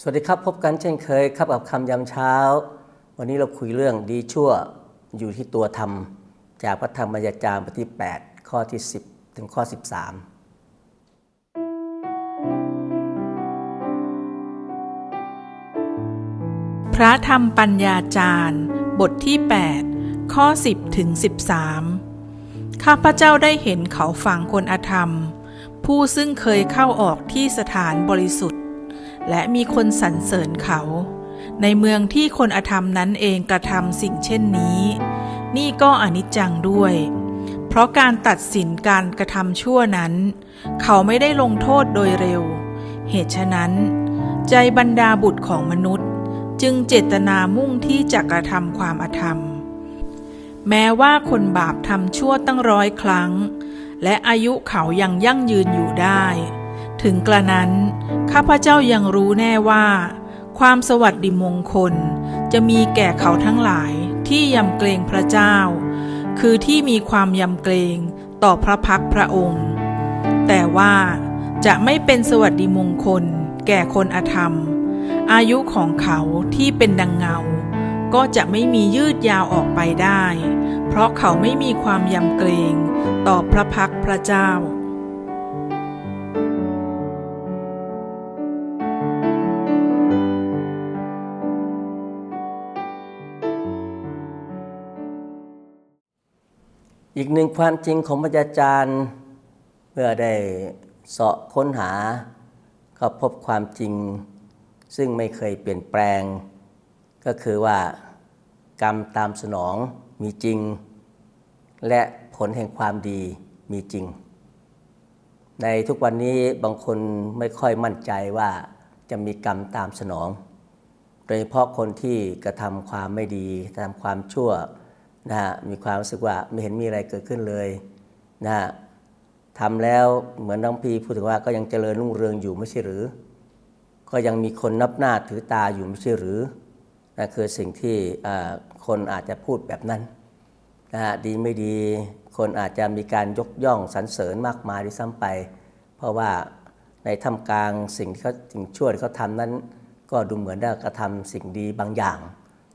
สวัสดีครับ พบกันเช่นเคยครับกับคำยำเช้า วันนี้เราคุยเรื่องดีชั่วอยู่ที่ตัวธรรม จากพระธรรมบัญญัติจารย์บทที่ 8 ข้อที่ 10 ถึงข้อ 13 พระธรรมปัญญาจารย์ บทที่ 8 ข้อ 10 ถึง 13 ข้าพเจ้าได้เห็นเขาฝังคนอธรรม ผู้ซึ่งเคยเข้าออกที่สถานบริสุทธิ์ และมีคนสรรเสริญเขา ในเมืองที่คนอธรรมนั้นเองกระทำสิ่งเช่นนี้ นี่ก็อนิจจังด้วย เพราะการตัดสินการกระทำชั่วนั้น เขาไม่ได้ลงโทษโดยเร็ว เหตุฉะนั้น ใจบรรดาบุตรของมนุษย์ จึงเจตนามุ่งที่จะกระทำความอธรรม แม้ว่าคนบาปทำชั่วตั้งร้อยครั้ง และอายุเขายังยั่งยืนอยู่ได้ ถึงกระนั้น ข้าพเจ้ายังรู้แน่ว่า ความสวัสดิมงคล จะมีแก่เขาทั้งหลายที่ยำเกรงพระเจ้า คือที่มีความยำเกรงต่อพระพักพระองค์ แต่ว่าจะไม่เป็นสวัสดิมงคล แก่คนอธรรม อายุของเขาที่เป็นดังเงา ก็จะไม่มียืดยาวออกไปได้ เพราะเขาไม่มีความยำเกรงต่อพระพักพระเจ้า อีกหนึ่งความจริงของพระอาจารย์เมื่อได้เสาะค้นหา ก็พบความจริง ซึ่งไม่เคยเปลี่ยนแปลง ก็คือว่ากรรมตามสนองมีจริง และผลแห่งความดีมีจริง ในทุกวันนี้บางคนไม่ค่อยมั่นใจว่าจะมีกรรมตามสนอง โดยเฉพาะคนที่กระทำความไม่ดีทำความชั่ว นะฮะมีความรู้สึกว่าไม่เห็นมีอะไรเกิดขึ้นเลยนะฮะทำแล้วเหมือนน้องพีพูดถึงว่าก็ยังเจริญรุ่งเรืองอยู่ไม่ใช่หรือ ก็ยังมีคนนับหน้าถือตาอยู่ไม่ใช่หรือนั่นคือสิ่งที่คนอาจจะพูดแบบนั้นนะฮะดีไม่ดีคนอาจจะมีการยกย่องสรรเสริญมากมายด้วยซ้ำไป เพราะว่าในท่ามกลางสิ่งที่เขาสิ่งชั่วที่เขาทำนั้น ก็ดูเหมือนได้กระทำสิ่งดีบางอย่าง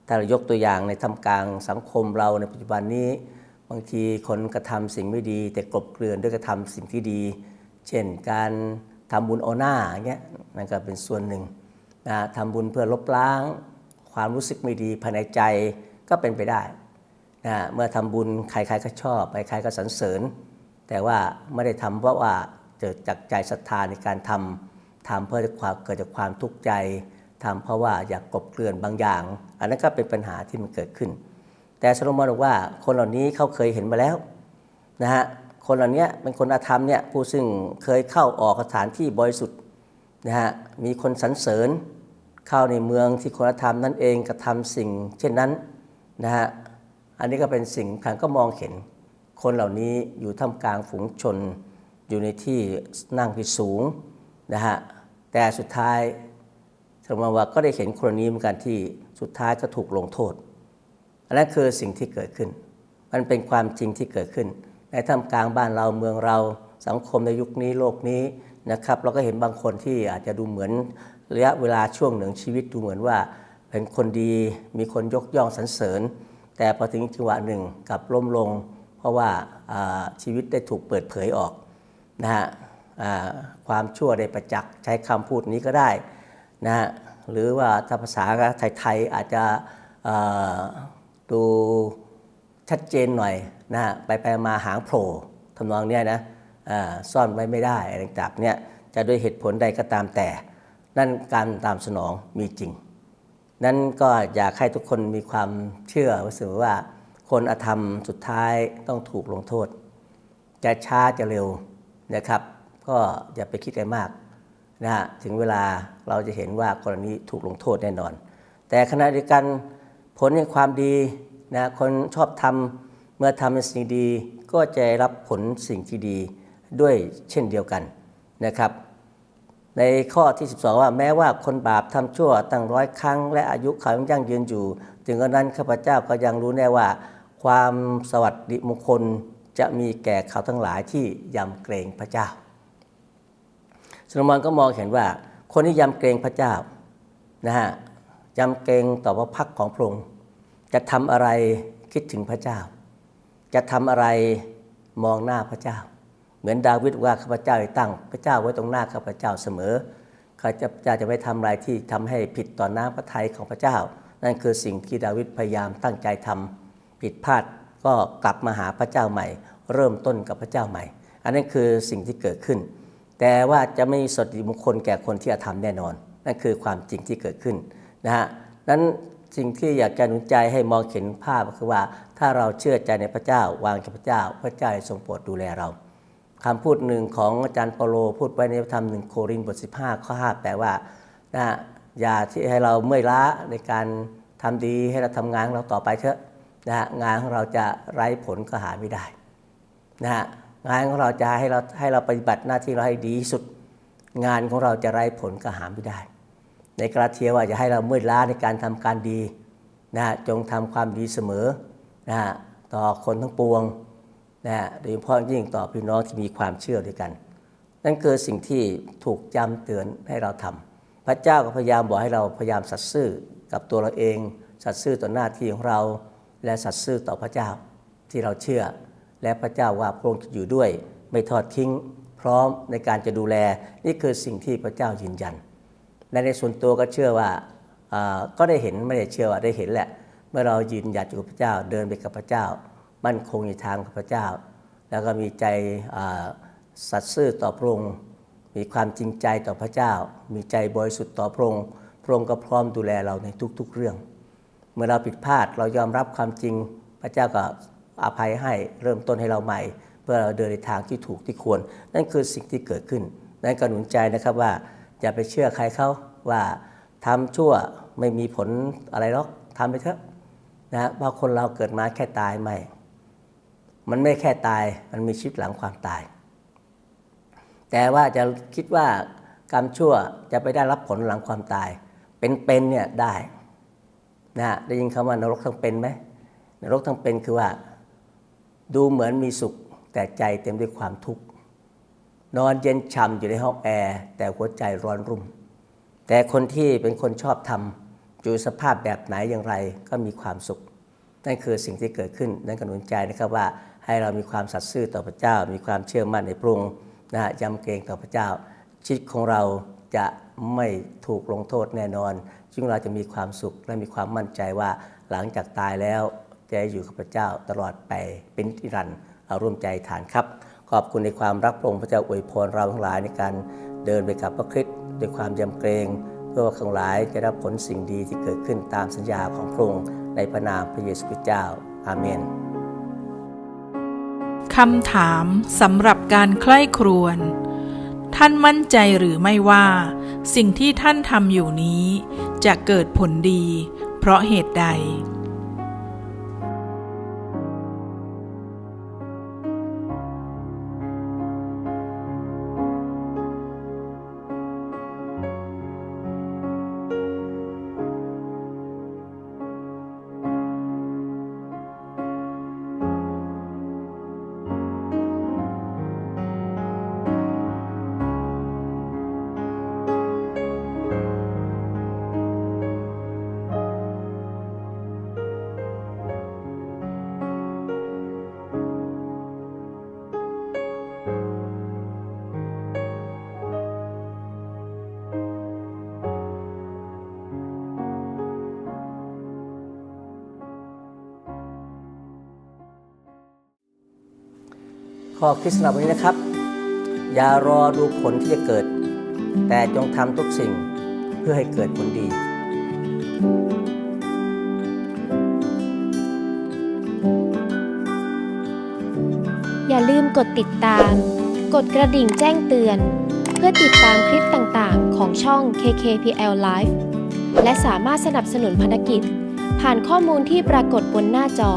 ถ้าเรายกตัวอย่างในท่ามกลางสังคมเราในปัจจุบันนี้ บางทีคนกระทำสิ่งไม่ดี แต่กลบเกลื่อนด้วยกระทำสิ่งที่ดี เช่นการทำบุญเอาหน้าอย่างเงี้ยนั่นก็เป็นส่วนหนึ่งนะทำบุญเพื่อลบล้าง ความรู้สึกไม่ดีภายในใจก็เป็นไปได้นะเมื่อทำบุญใครๆก็ชอบใครๆก็สรรเสริญ แต่ว่าไม่ได้ทำเพราะว่าเกิดจากใจศรัทธาในการทำทำเพื่อความเกิดจากความทุกข์ใจ ทำเพราะว่าอยากกบเกลื่อนบางอย่าง อันนั้นก็เป็นปัญหาที่มันเกิดขึ้น แต่สโลมอนบอกว่าคนเหล่านี้เขาเคยเห็นมาแล้วนะฮะคนเหล่านี้เป็นคนอาธรรมเนี่ยผู้ซึ่งเคยเข้าออกสถานที่บริสุทธิ์นะฮะมีคนสรรเสริญเข้าในเมืองที่คนอาธรรมนั่นเองกระทำสิ่ง เช่นนั้นนะฮะอันนี้ก็เป็นสิ่งขันก็มองเห็น คนเหล่านี้อยู่ท่ามกลางฝูงชน อยู่ในที่นั่งที่สูงนะฮะแต่สุดท้าย สมมติว่าก็ได้เห็นคนนี้เหมือนกันที่สุดท้ายก็ถูกลงโทษอันนั้นคือสิ่งที่เกิดขึ้น มันเป็นความจริงที่เกิดขึ้น ในท่ามกลางบ้านเราเมืองเราสังคมในยุคนี้โลกนี้นะครับเราก็เห็นบางคนที่อาจจะดูเหมือนระยะเวลาช่วงหนึ่งชีวิตดูเหมือนว่า เป็นคนดีมีคนยกย่องสรรเสริญ แต่พอถึงจังหวะหนึ่งกลับล้มลง เพราะว่าชีวิตได้ถูกเปิดเผยออกนะฮะความชั่วได้ประจักษ์ใช้คำพูดนี้ก็ได้ นะฮะหรือว่าถ้าภาษาไทยๆอาจจะดูชัดเจนหน่อยนะฮะไปไปมาหางโผล่ทำนองเนี้ยนะซ่อนไว้ไม่ได้อะไรต่างเนี่ยจะด้วยเหตุผลใดก็ตามแต่ นั่นการตามสนองมีจริง นั้นก็อยากให้ทุกคนมีความเชื่อว่าเสมอว่า คนอธรรมสุดท้ายต้องถูกลงโทษ จะช้าจะเร็วนะครับ ก็อย่าไปคิดอะไรมาก นะฮะถึงเวลาเราจะเห็นว่ากรณีถูกลงโทษแน่นอน แต่ขณะเดียวกันผลแห่งความดีนะคนชอบทำเมื่อทำในสิ่งดีก็จะรับผลสิ่งที่ดีด้วยเช่นเดียวกันนะครับ ในข้อที่ 12 ว่าแม้ว่าคนบาปทำชั่วตั้งร้อยครั้ง และอายุเขายังยั่งยืนอยู่ ถึงกระนั้นข้าพเจ้าก็ยังรู้แน่ว่า ความสวัสดิมงคลจะมีแก่เขาทั้งหลายที่ยำเกรงพระเจ้า โซโลมอนก็มองเห็นว่า คนที่ยำเกรงพระเจ้านะฮะยำเกรงต่อพระพักของพระองค์จะทำอะไรคิดถึงพระเจ้า จะทำอะไรมองหน้าพระเจ้า เหมือนดาวิดว่าข้าพเจ้าได้ตั้งพระเจ้าไว้ตรงหน้าข้าพเจ้าเสมอข้าพเจ้าจะไม่ทำอะไรที่ทำให้ผิดต่อหน้าพระทัยของพระเจ้า นั่นคือสิ่งที่ดาวิดพยายามตั้งใจทำผิดพลาดก็กลับมาหาพระเจ้าใหม่ เริ่มต้นกับพระเจ้าใหม่ อันนั้นคือสิ่งที่เกิดขึ้น แต่ว่าจะไม่มีสติมงคลแก่คนที่จะทำแน่นอน นั่นคือความจริงที่เกิดขึ้นนะฮะนั้นสิ่งที่อยากจะหนุนใจให้มองเห็นภาพก็คือว่าถ้าเราเชื่อใจในพระเจ้าวางใจพระเจ้า พระเจ้าทรงโปรดดูแลเราคำพูดหนึ่งของอาจารย์เปโลพูดไว้ในธรรมหนึ่งโครินบท 15 ข้อ 5 แปลว่านะฮะอย่าที่ให้เราเมื่อยล้าในการทำดีให้เราทำงานของเราต่อไปเถอะนะฮะงานของเราจะไร้ผลก็หาไม่ได้นะฮะ งานของเราจะให้เราให้เราปฏิบัติหน้าที่เราให้ดีที่สุด งานของเราจะไร้ผลก็หาไม่ได้ ในกราเทียว่าจะให้เราเมื่อยล้าในการทำการดีนะจงทำความดีเสมอนะต่อคนทั้งปวงนะโดยเฉพาะยิ่งต่อพี่น้องที่มีความเชื่อด้วยกัน นั่นคือสิ่งที่ถูกจำเตือนให้เราทำพระเจ้าก็พยายามบอกให้เราพยายามสัตย์ซื่อกับตัวเราเอง สัตย์ซื่อต่อหน้าที่ของเรา และสัตย์ซื่อต่อพระเจ้าที่เราเชื่อ และพระเจ้าว่าพระองค์จะอยู่ด้วย ไม่ทอดทิ้งพร้อมในการจะดูแล นี่คือสิ่งที่พระเจ้ายืนยัน และในส่วนตัวก็เชื่อว่าก็ได้เห็นไม่ได้เชื่อว่าได้เห็นแหละ เมื่อเรายืนหยัดอยู่กับพระเจ้าเดินไปกับพระเจ้า มั่นคงในทางกับพระเจ้า แล้วก็มีใจสัตย์ซื่อต่อพระองค์มีความจริงใจต่อพระเจ้า มีใจบริสุทธิ์ต่อพระองค์พระองค์ก็พร้อมดูแลเราในทุกๆเรื่อง เมื่อเราผิดพลาดเรายอมรับความจริงพระเจ้าก็ อภัยให้เริ่มต้นให้เราใหม่ เพื่อเราเดินในทางที่ถูกที่ควร นั่นคือสิ่งที่เกิดขึ้น นั่นก็หนุนใจนะครับว่าอย่าไปเชื่อใครเขาว่าทำชั่วไม่มีผลอะไรหรอกทำไปเถอะนะเพราะคนเราเกิดมาแค่ตายไม่ มันไม่แค่ตายมันมีชีวิตหลังความตาย แต่ว่าจะคิดว่ากรรมชั่วจะไปได้รับผลหลังความตาย เป็นๆเนี่ยได้นะฮะได้ยินคำว่านรกทั้งเป็นไหมนรกทั้งเป็นคือว่า ดูเหมือนมีสุขแต่ใจเต็มด้วยความทุกข์ นอนเย็นช่ำอยู่ในห้องแอร์แต่หัวใจร้อนรุ่ม แต่คนที่เป็นคนชอบทำอยู่สภาพแบบไหนอย่างไรก็มีความสุข นั่นคือสิ่งที่เกิดขึ้นนั่นกหนุนใจนะครับว่าให้เรามีความสัตย์ซื่อต่อพระเจ้า มีความเชื่อมั่นในพระองค์นะฮะยำเกรงต่อพระเจ้า ชีวิตของเราจะไม่ถูกลงโทษแน่นอนซึ่งเราจะมีความสุขและมีความมั่นใจว่าหลังจากตายแล้ว จะอยู่กับพระเจ้าตลอดไปเป็นนิรันดร์เอาร่วมใจฐานครับ ขอบคุณในความรักพระองค์พระเจ้าอวยพรเราทั้งหลายในการเดินไปกับพระคริสต์ด้วยความยำเกรงเพื่อว่าทั้งหลายจะรับผลสิ่งดีที่เกิดขึ้นตามสัญญาของพระองค์ในพระนามพระเยซูคริสต์เจ้าอาเมนคำถามสำหรับการใคร่ครวญท่านมั่นใจหรือไม่ว่า สิ่งที่ท่านทำอยู่นี้ จะเกิดผลดี เพราะเหตุใด ข้อคิดสำหรับวันนี้นะครับ อย่ารอดูผลที่จะเกิด แต่จงทำทุกสิ่งเพื่อให้เกิดผลดีอย่าลืมกดติดตาม กดกระดิ่งแจ้งเตือน เพื่อติดตามคลิปต่างๆ ของช่อง KKPL Live และสามารถสนับสนุนภารกิจ ผ่านข้อมูลที่ปรากฏบนหน้าจอ